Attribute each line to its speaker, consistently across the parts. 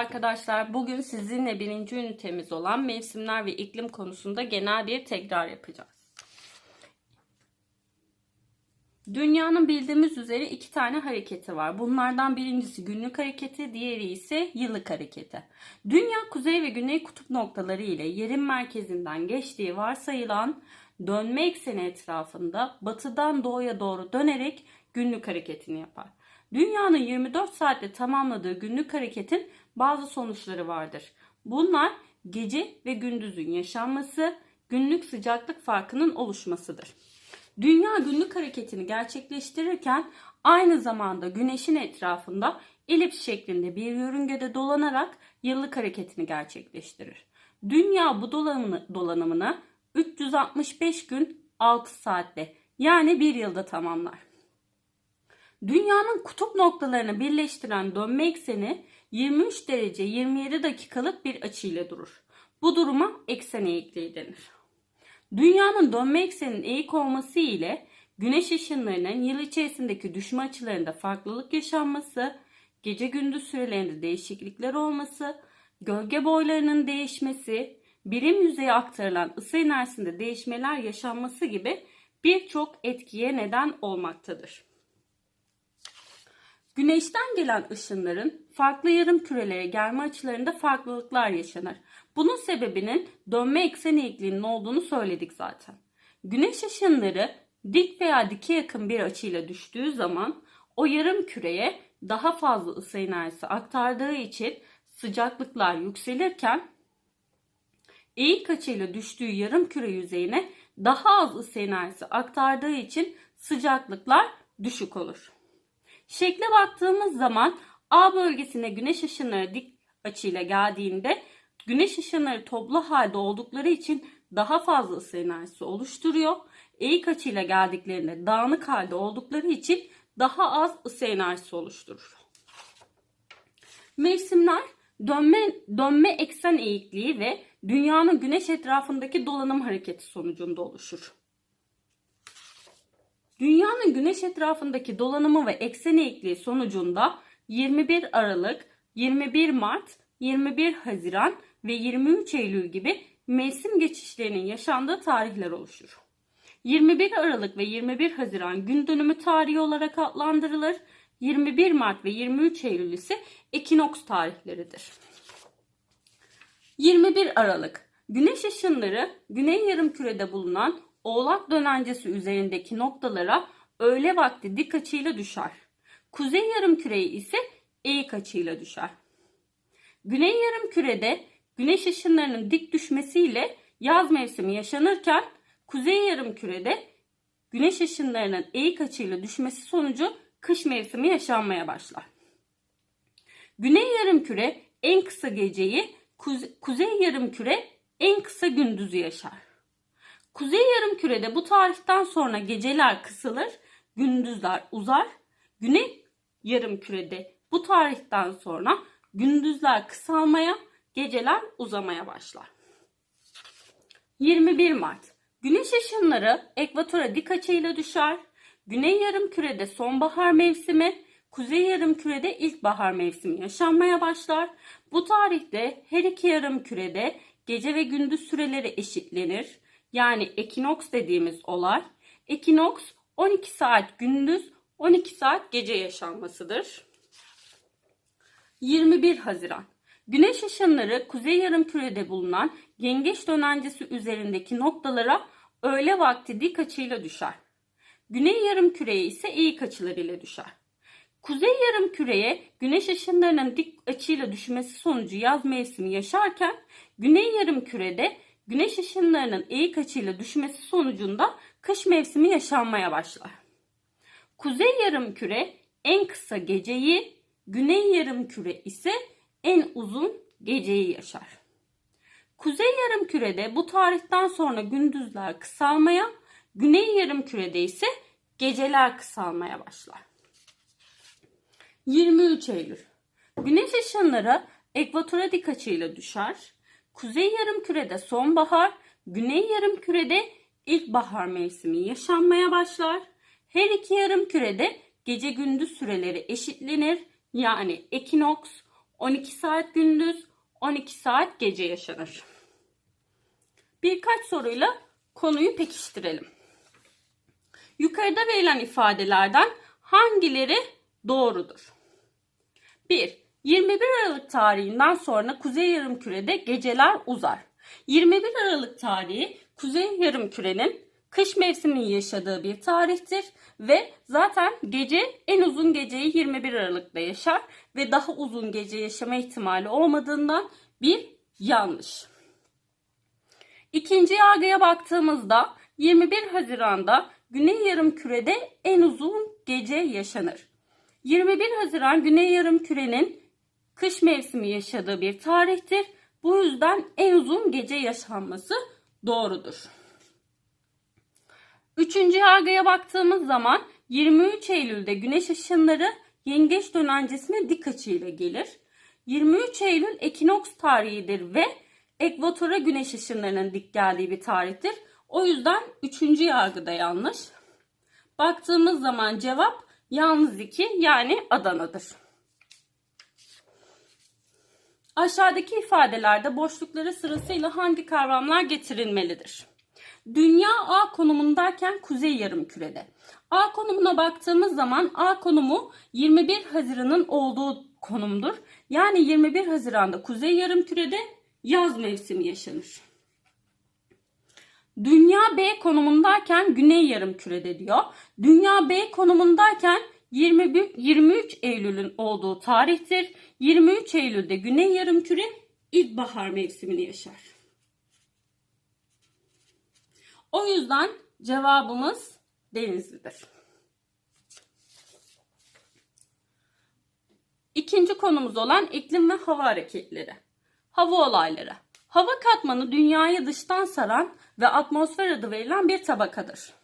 Speaker 1: arkadaşlar. Bugün sizinle birinci ünitemiz olan mevsimler ve iklim konusunda genel bir tekrar yapacağız. Dünyanın bildiğimiz üzere iki tane hareketi var. Bunlardan birincisi günlük hareketi, diğeri ise yıllık hareketi. Dünya kuzey ve güney kutup noktaları ile yerin merkezinden geçtiği varsayılan dönme ekseni etrafında batıdan doğuya doğru dönerek günlük hareketini yapar. Dünyanın 24 saatte tamamladığı günlük hareketin bazı sonuçları vardır. Bunlar gece ve gündüzün yaşanması, günlük sıcaklık farkının oluşmasıdır. Dünya günlük hareketini gerçekleştirirken aynı zamanda güneşin etrafında elips şeklinde bir yörüngede dolanarak yıllık hareketini gerçekleştirir. Dünya bu dolanımını, dolanımını 365 gün 6 saatte yani bir yılda tamamlar. Dünyanın kutup noktalarını birleştiren dönme ekseni 23 derece 27 dakikalık bir açıyla durur. Bu duruma eksen eğikliği denir. Dünyanın dönme ekseninin eğik olması ile güneş ışınlarının yıl içerisindeki düşme açılarında farklılık yaşanması, gece gündüz sürelerinde değişiklikler olması, gölge boylarının değişmesi, birim yüzeye aktarılan ısı enerjisinde değişmeler yaşanması gibi birçok etkiye neden olmaktadır. Güneşten gelen ışınların farklı yarım kürelere gelme açılarında farklılıklar yaşanır. Bunun sebebinin dönme eksen eğikliğinin olduğunu söyledik zaten. Güneş ışınları dik veya dike yakın bir açıyla düştüğü zaman o yarım küreye daha fazla ısı enerjisi aktardığı için sıcaklıklar yükselirken eğik açıyla düştüğü yarım küre yüzeyine daha az ısı enerjisi aktardığı için sıcaklıklar düşük olur. Şekle baktığımız zaman A bölgesine güneş ışınları dik açıyla geldiğinde güneş ışınları toplu halde oldukları için daha fazla ısı enerjisi oluşturuyor. Eğik açıyla geldiklerinde dağınık halde oldukları için daha az ısı enerjisi oluşturur. Mevsimler dönme, dönme eksen eğikliği ve dünyanın güneş etrafındaki dolanım hareketi sonucunda oluşur. Dünyanın güneş etrafındaki dolanımı ve eksen eğikliği sonucunda 21 Aralık, 21 Mart, 21 Haziran ve 23 Eylül gibi mevsim geçişlerinin yaşandığı tarihler oluşur. 21 Aralık ve 21 Haziran gün dönümü tarihi olarak adlandırılır. 21 Mart ve 23 Eylül ise ekinoks tarihleridir. 21 Aralık Güneş ışınları güney yarımkürede bulunan Oğlak dönencesi üzerindeki noktalara öğle vakti dik açıyla düşer. Kuzey yarımküreye ise eğik açıyla düşer. Güney yarımkürede güneş ışınlarının dik düşmesiyle yaz mevsimi yaşanırken kuzey yarımkürede güneş ışınlarının eğik açıyla düşmesi sonucu kış mevsimi yaşanmaya başlar. Güney yarımküre en kısa geceyi, kuzey yarımküre en kısa gündüzü yaşar. Kuzey yarımkürede bu tarihten sonra geceler kısalır, gündüzler uzar. Güney yarımkürede bu tarihten sonra gündüzler kısalmaya, geceler uzamaya başlar. 21 Mart Güneş ışınları ekvatora dik açıyla düşer. Güney yarımkürede sonbahar mevsimi, kuzey yarımkürede ilkbahar mevsimi yaşanmaya başlar. Bu tarihte her iki yarımkürede gece ve gündüz süreleri eşitlenir. Yani ekinoks dediğimiz olay. Ekinoks 12 saat gündüz, 12 saat gece yaşanmasıdır. 21 Haziran Güneş ışınları kuzey yarımkürede bulunan yengeç dönencesi üzerindeki noktalara öğle vakti dik açıyla düşer. Güney yarımküreye ise eğik açılarıyla düşer. Kuzey yarımküreye güneş ışınlarının dik açıyla düşmesi sonucu yaz mevsimi yaşarken güney yarımkürede güneş ışınlarının eğik açıyla düşmesi sonucunda kış mevsimi yaşanmaya başlar. Kuzey yarımküre en kısa geceyi, güney yarımküre ise en uzun geceyi yaşar. Kuzey yarımkürede bu tarihten sonra gündüzler kısalmaya, güney yarımkürede ise geceler kısalmaya başlar. 23 Eylül Güneş ışınları ekvatora dik açıyla düşer. Kuzey yarımkürede sonbahar, güney yarımkürede ilkbahar mevsimi yaşanmaya başlar. Her iki yarımkürede gece gündüz süreleri eşitlenir. Yani ekinoks 12 saat gündüz, 12 saat gece yaşanır. Birkaç soruyla konuyu pekiştirelim. Yukarıda verilen ifadelerden hangileri doğrudur? 1. 21 Aralık tarihinden sonra Kuzey Yarımküre'de geceler uzar. 21 Aralık tarihi Kuzey Yarımküre'nin kış mevsiminin yaşadığı bir tarihtir ve zaten gece en uzun geceyi 21 Aralık'ta yaşar ve daha uzun gece yaşama ihtimali olmadığından bir yanlış. İkinci yargıya baktığımızda 21 Haziran'da Güney Yarımküre'de en uzun gece yaşanır. 21 Haziran Güney Yarımküre'nin kış mevsimi yaşadığı bir tarihtir. Bu yüzden en uzun gece yaşanması doğrudur. Üçüncü yargıya baktığımız zaman 23 Eylül'de güneş ışınları yengeç dönencesine dik açıyla gelir. 23 Eylül ekinoks tarihidir ve ekvatora güneş ışınlarının dik geldiği bir tarihtir. O yüzden üçüncü yargıda yanlış. Baktığımız zaman cevap yalnız 2 yani Adana'dır. Aşağıdaki ifadelerde boşluklara sırasıyla hangi kavramlar getirilmelidir? Dünya A konumundayken kuzey yarımkürede. A konumuna baktığımız zaman A konumu 21 Haziran'ın olduğu konumdur. Yani 21 Haziran'da kuzey yarımkürede yaz mevsimi yaşanır. Dünya B konumundayken güney yarımkürede diyor. Dünya B konumundayken 21, 23 Eylül'ün olduğu tarihtir. 23 Eylül'de güney yarımküre ilkbahar mevsimini yaşar. O yüzden cevabımız Denizli'dir. İkinci konumuz olan iklim ve hava hareketleri. Hava olayları. Hava katmanı dünyayı dıştan saran ve atmosfer adı verilen bir tabakadır.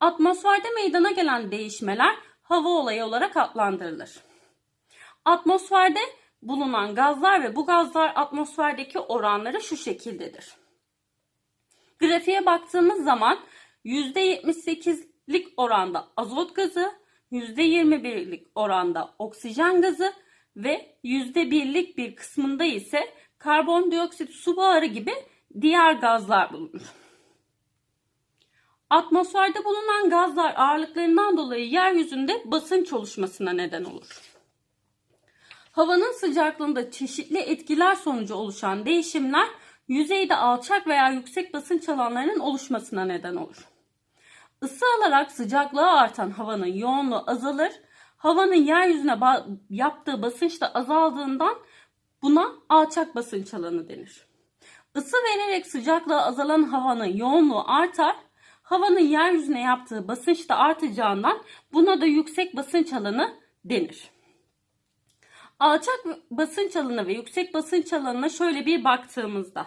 Speaker 1: Atmosferde meydana gelen değişmeler hava olayı olarak adlandırılır. Atmosferde bulunan gazlar ve bu gazlar atmosferdeki oranları şu şekildedir. Grafiğe baktığımız zaman %78'lik oranda azot gazı, %21'lik oranda oksijen gazı ve %1'lik bir kısmında ise karbondioksit, su buharı gibi diğer gazlar bulunur. Atmosferde bulunan gazlar ağırlıklarından dolayı yeryüzünde basınç oluşmasına neden olur. Havanın sıcaklığında çeşitli etkiler sonucu oluşan değişimler yüzeyde alçak veya yüksek basınç alanlarının oluşmasına neden olur. Isı alarak sıcaklığı artan havanın yoğunluğu azalır. Havanın yeryüzüne ba- yaptığı basınç da azaldığından buna alçak basınç alanı denir. Isı vererek sıcaklığı azalan havanın yoğunluğu artar. Havanın yeryüzüne yaptığı basınç da artacağından buna da yüksek basınç alanı denir. Alçak basınç alanı ve yüksek basınç alanına şöyle bir baktığımızda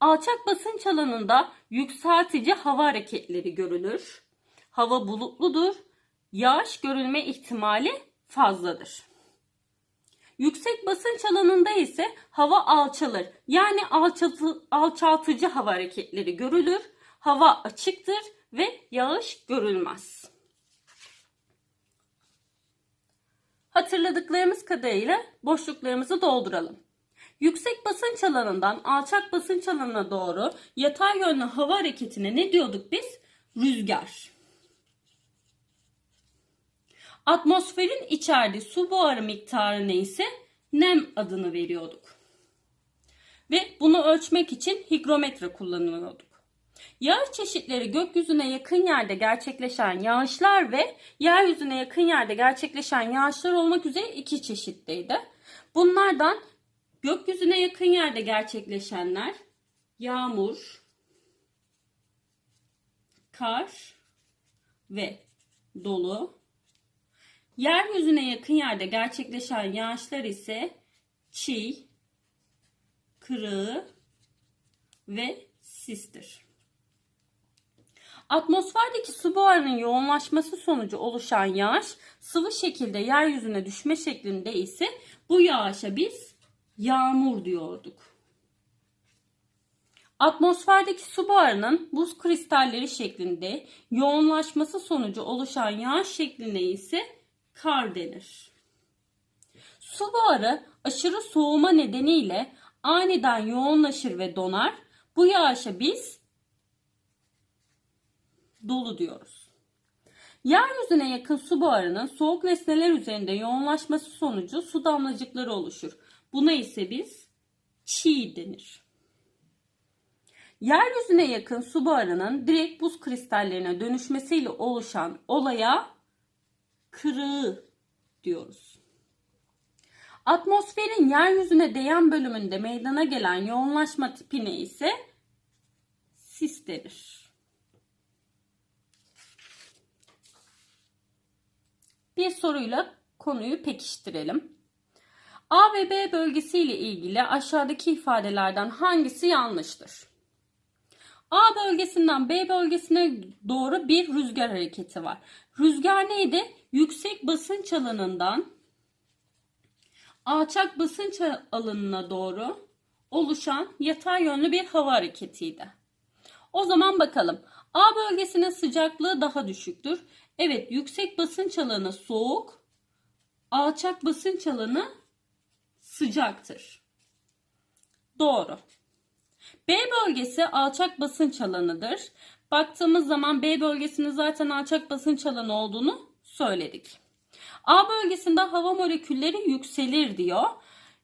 Speaker 1: alçak basınç alanında yükseltici hava hareketleri görülür. Hava bulutludur. Yağış görülme ihtimali fazladır. Yüksek basınç alanında ise hava alçalır. Yani alçaltı, alçaltıcı hava hareketleri görülür. Hava açıktır ve yağış görülmez. Hatırladıklarımız kadarıyla boşluklarımızı dolduralım. Yüksek basınç alanından alçak basınç alanına doğru yatay yönlü hava hareketine ne diyorduk biz? Rüzgar. Atmosferin içerdiği su buharı miktarı neyse nem adını veriyorduk. Ve bunu ölçmek için higrometre kullanıyorduk. Yağış çeşitleri gökyüzüne yakın yerde gerçekleşen yağışlar ve yeryüzüne yakın yerde gerçekleşen yağışlar olmak üzere iki çeşitteydi. Bunlardan gökyüzüne yakın yerde gerçekleşenler yağmur, kar ve dolu. Yeryüzüne yakın yerde gerçekleşen yağışlar ise çiğ, kırığı ve sistir. Atmosferdeki su buharının yoğunlaşması sonucu oluşan yağış sıvı şekilde yeryüzüne düşme şeklinde ise bu yağışa biz yağmur diyorduk. Atmosferdeki su buharının buz kristalleri şeklinde yoğunlaşması sonucu oluşan yağış şekline ise kar denir. Su buharı aşırı soğuma nedeniyle aniden yoğunlaşır ve donar. Bu yağışa biz dolu diyoruz. Yeryüzüne yakın su buharının soğuk nesneler üzerinde yoğunlaşması sonucu su damlacıkları oluşur. Buna ise biz çiğ denir. Yeryüzüne yakın su buharının direkt buz kristallerine dönüşmesiyle oluşan olaya kırığı diyoruz. Atmosferin yeryüzüne değen bölümünde meydana gelen yoğunlaşma tipine ise sis denir. Bir soruyla konuyu pekiştirelim. A ve B bölgesi ile ilgili aşağıdaki ifadelerden hangisi yanlıştır? A bölgesinden B bölgesine doğru bir rüzgar hareketi var. Rüzgar neydi? Yüksek basınç alanından alçak basınç alanına doğru oluşan yatay yönlü bir hava hareketiydi. O zaman bakalım. A bölgesinin sıcaklığı daha düşüktür. Evet, yüksek basınç alanı soğuk, alçak basınç alanı sıcaktır. Doğru. B bölgesi alçak basınç alanıdır. Baktığımız zaman B bölgesinin zaten alçak basınç alanı olduğunu söyledik. A bölgesinde hava molekülleri yükselir diyor.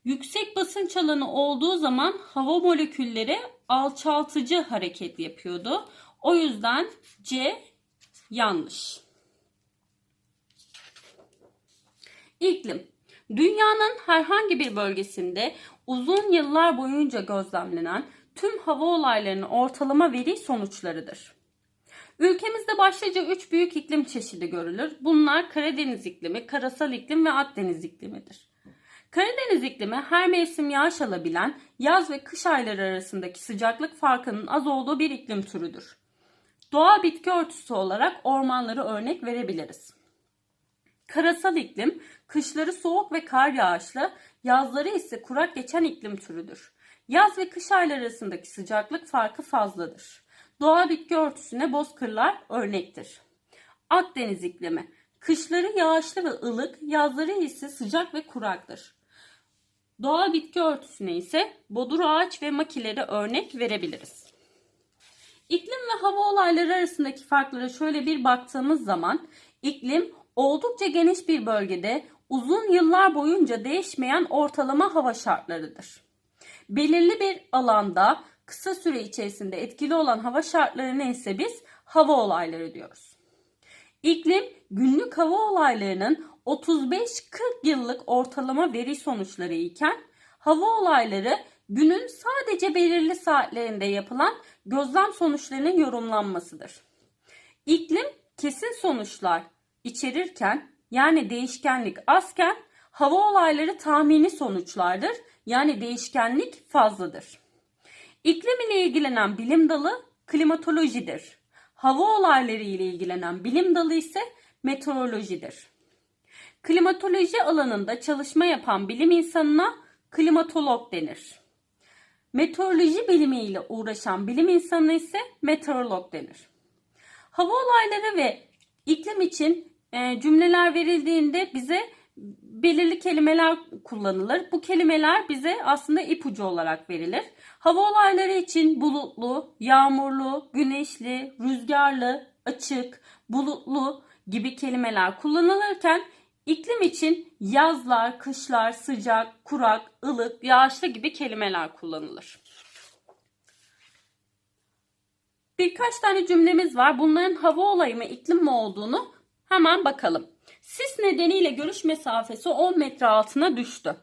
Speaker 1: Yüksek basınç alanı olduğu zaman hava molekülleri alçaltıcı hareket yapıyordu. O yüzden C yanlış. İklim. Dünyanın herhangi bir bölgesinde uzun yıllar boyunca gözlemlenen tüm hava olaylarının ortalama veri sonuçlarıdır. Ülkemizde başlıca 3 büyük iklim çeşidi görülür. Bunlar Karadeniz iklimi, karasal iklim ve Akdeniz iklimidir. Karadeniz iklimi her mevsim yağış alabilen yaz ve kış ayları arasındaki sıcaklık farkının az olduğu bir iklim türüdür. Doğa bitki örtüsü olarak ormanları örnek verebiliriz. Karasal iklim, kışları soğuk ve kar yağışlı, yazları ise kurak geçen iklim türüdür. Yaz ve kış ayları arasındaki sıcaklık farkı fazladır. Doğa bitki örtüsüne bozkırlar örnektir. Akdeniz iklimi, kışları yağışlı ve ılık, yazları ise sıcak ve kuraktır. Doğa bitki örtüsüne ise bodur ağaç ve makileri örnek verebiliriz. İklim ve hava olayları arasındaki farklara şöyle bir baktığımız zaman iklim oldukça geniş bir bölgede uzun yıllar boyunca değişmeyen ortalama hava şartlarıdır. Belirli bir alanda kısa süre içerisinde etkili olan hava şartlarına ise biz hava olayları diyoruz. İklim günlük hava olaylarının 35-40 yıllık ortalama veri sonuçları iken hava olayları günün sadece belirli saatlerinde yapılan gözlem sonuçlarının yorumlanmasıdır. İklim kesin sonuçlar içerirken yani değişkenlik azken hava olayları tahmini sonuçlardır. Yani değişkenlik fazladır. İklim ile ilgilenen bilim dalı klimatolojidir. Hava olayları ile ilgilenen bilim dalı ise meteorolojidir. Klimatoloji alanında çalışma yapan bilim insanına klimatolog denir. Meteoroloji bilimi ile uğraşan bilim insanı ise meteorolog denir. Hava olayları ve iklim için e, cümleler verildiğinde bize belirli kelimeler kullanılır. Bu kelimeler bize aslında ipucu olarak verilir. Hava olayları için bulutlu, yağmurlu, güneşli, rüzgarlı, açık, bulutlu gibi kelimeler kullanılırken iklim için yazlar, kışlar, sıcak, kurak, ılık, yağışlı gibi kelimeler kullanılır. Birkaç tane cümlemiz var. Bunların hava olayı mı, iklim mi olduğunu hemen bakalım. Sis nedeniyle görüş mesafesi 10 metre altına düştü.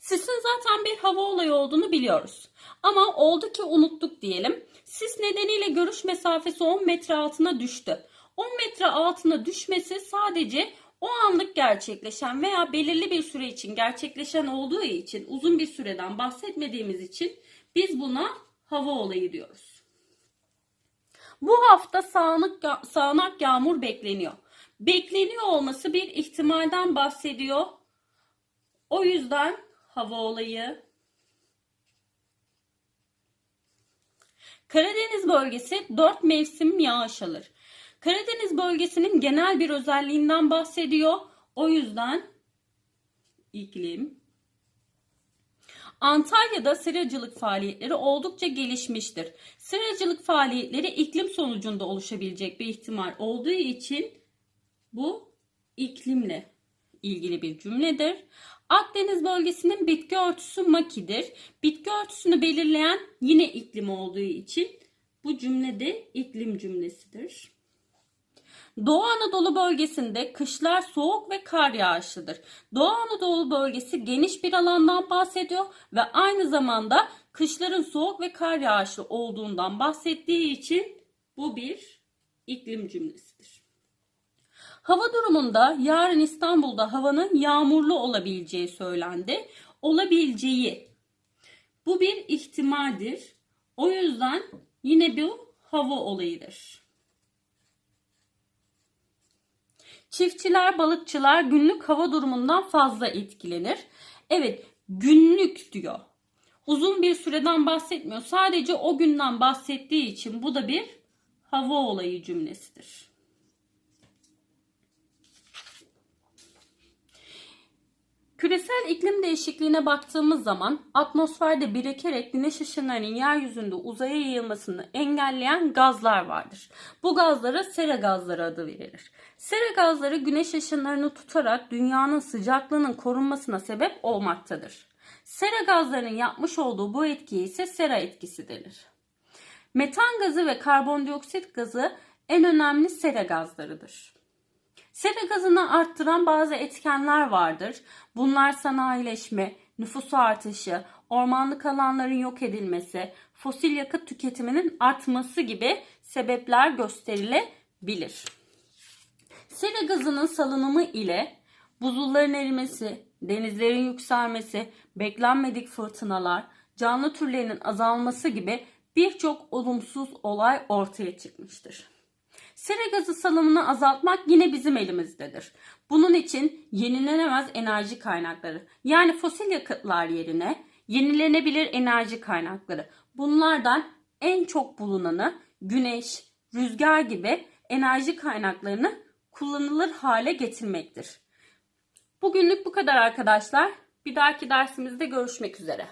Speaker 1: Sisin zaten bir hava olayı olduğunu biliyoruz. Ama oldu ki unuttuk diyelim. Sis nedeniyle görüş mesafesi 10 metre altına düştü. 10 metre altına düşmesi sadece o anlık gerçekleşen veya belirli bir süre için gerçekleşen olduğu için uzun bir süreden bahsetmediğimiz için biz buna hava olayı diyoruz. Bu hafta sağanak, yağmur bekleniyor. Bekleniyor olması bir ihtimalden bahsediyor. O yüzden hava olayı. Karadeniz bölgesi 4 mevsim yağış alır. Karadeniz bölgesinin genel bir özelliğinden bahsediyor. O yüzden iklim Antalya'da seracılık faaliyetleri oldukça gelişmiştir. Seracılık faaliyetleri iklim sonucunda oluşabilecek bir ihtimal olduğu için bu iklimle ilgili bir cümledir. Akdeniz bölgesinin bitki örtüsü makidir. Bitki örtüsünü belirleyen yine iklim olduğu için bu cümlede iklim cümlesidir. Doğu Anadolu bölgesinde kışlar soğuk ve kar yağışlıdır. Doğu Anadolu bölgesi geniş bir alandan bahsediyor ve aynı zamanda kışların soğuk ve kar yağışlı olduğundan bahsettiği için bu bir iklim cümlesidir. Hava durumunda yarın İstanbul'da havanın yağmurlu olabileceği söylendi. Olabileceği. Bu bir ihtimaldir. O yüzden yine bu hava olayıdır. Çiftçiler, balıkçılar günlük hava durumundan fazla etkilenir. Evet, günlük diyor. Uzun bir süreden bahsetmiyor. Sadece o günden bahsettiği için bu da bir hava olayı cümlesidir. Küresel iklim değişikliğine baktığımız zaman atmosferde birikerek güneş ışınlarının yeryüzünde uzaya yayılmasını engelleyen gazlar vardır. Bu gazlara sera gazları adı verilir. Sera gazları güneş ışınlarını tutarak dünyanın sıcaklığının korunmasına sebep olmaktadır. Sera gazlarının yapmış olduğu bu etkiye ise sera etkisi denir. Metan gazı ve karbondioksit gazı en önemli sera gazlarıdır. Sera gazını arttıran bazı etkenler vardır. Bunlar sanayileşme, nüfus artışı, ormanlık alanların yok edilmesi, fosil yakıt tüketiminin artması gibi sebepler gösterilebilir. Sera gazının salınımı ile buzulların erimesi, denizlerin yükselmesi, beklenmedik fırtınalar, canlı türlerinin azalması gibi birçok olumsuz olay ortaya çıkmıştır. Sera gazı salımını azaltmak yine bizim elimizdedir. Bunun için yenilenemez enerji kaynakları yani fosil yakıtlar yerine yenilenebilir enerji kaynakları. Bunlardan en çok bulunanı güneş, rüzgar gibi enerji kaynaklarını kullanılır hale getirmektir. Bugünlük bu kadar arkadaşlar. Bir dahaki dersimizde görüşmek üzere.